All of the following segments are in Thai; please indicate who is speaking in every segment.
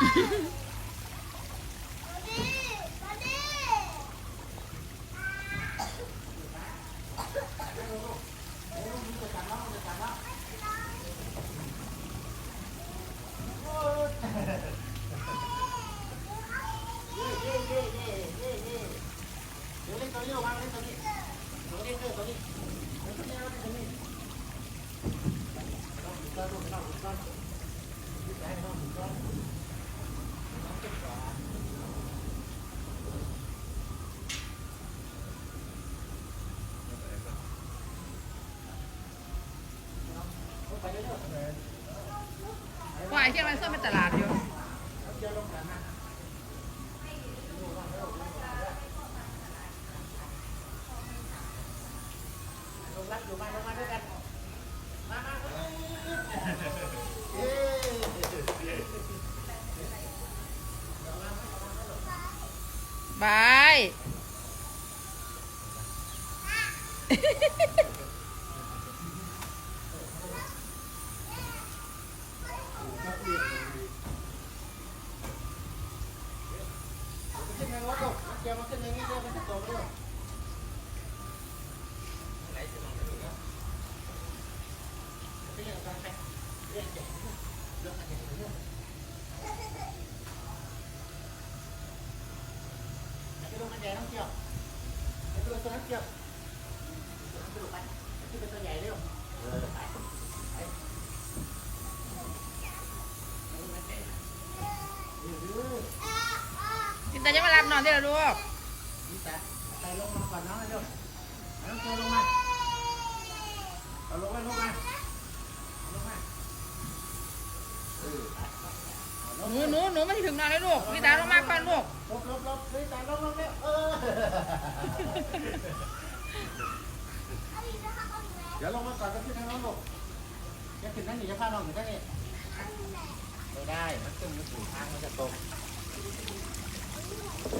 Speaker 1: เดี๋ยวเล่นตัวนี้ระวังเล่นตัวนี้เดี๋ยวเล่นตัวนี้เล่นตัวนี้เล่นตัวนี้ต้องหมุนก้อนต้องหมุนก้อนหมุนก้อนยึดไว้ต้องหมุนก้อนต้องเก็บขวา ไปเรื่อย
Speaker 2: ว่าไอ้ที่มันซ่อนเป็นตลาดอยู่
Speaker 1: เดี๋ยวลงกันนะลงรัดอยู่มาลงมาด้วยกันมามาเย้
Speaker 2: บาย
Speaker 1: ขึ้นในรถลูกเกี่ยวมาขึ้นอย่างนี้เดี๋ยวมันจะตกลูกไหนจะลงไปดูแล้วไปเรียกกันไปเรียกเด็ก เรื่องอะไรเรื่องไปดูมันใหญ่ต้องเกี่ยวไปดู หนูห
Speaker 2: นูหนูไม่ถึงนอนเลยลูกนี่ตาลงมาก่อนลูก
Speaker 1: ลบลบลบนี่ต่ลงลงเร็วเออเดี๋ยวลงมาก่อนก็ขึ้นทางน้องลูกจะขึ้นทางนี้จะพาน้องขึ้นทางนี้ไม่ได้ มันขึ้นมันถูกทางมันจะตก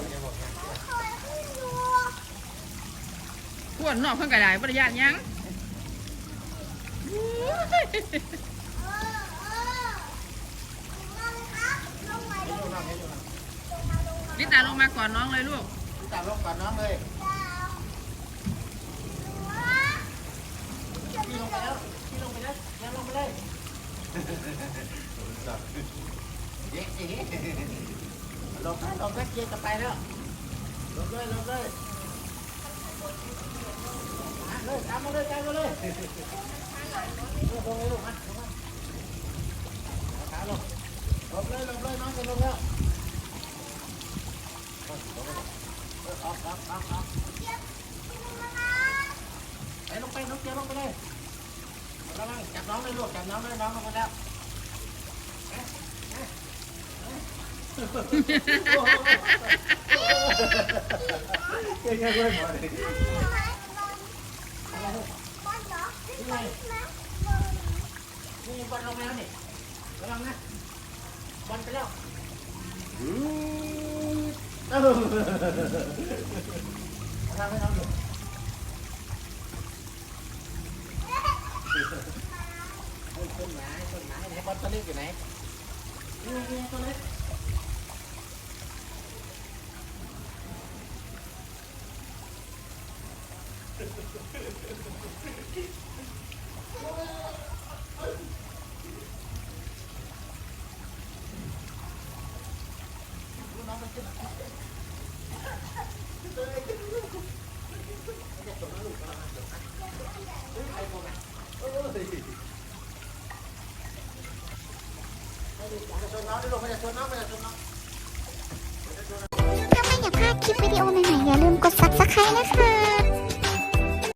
Speaker 1: เดี๋ยวนะ
Speaker 2: ขวดนอกเพิ่งกระไดบริยานยัง
Speaker 1: เดี๋ยวลงน้องเดี๋ยวลงน้อง
Speaker 2: นี่ตาลง มาก่อนน้องเลยลูก
Speaker 1: นี่แต่ลงก่อนน้องเลยพี่ลงไปแล้วพี่ลงไปแล้วเดี๋ยวลงไปเลยเด็กสิลงนะลงนะเกียร์จะไปแล้วลงเลยลงเลยมาเลยตามมาเลยตามมาเลยลงเลยลงมาลงมาขาลงลงเลยลงเลยน้องจะลงแล้ว ไปลงไปน้องเกียร์ลงไปเลยระวังจับน้องเลยลูกจับน้องเลยน้องลงมาแล้วเก่งยังเลยหมดนี่บอลลงแล้วนี่ระวังนะบอลไปแล้ว เออทำให้น้องดูต้นไม้ต้นไม้ไถ้า
Speaker 3: ไม่อยากพลาดคลิปวิดีโอใหม่ๆอย่าลืมกด subscribe นะคะ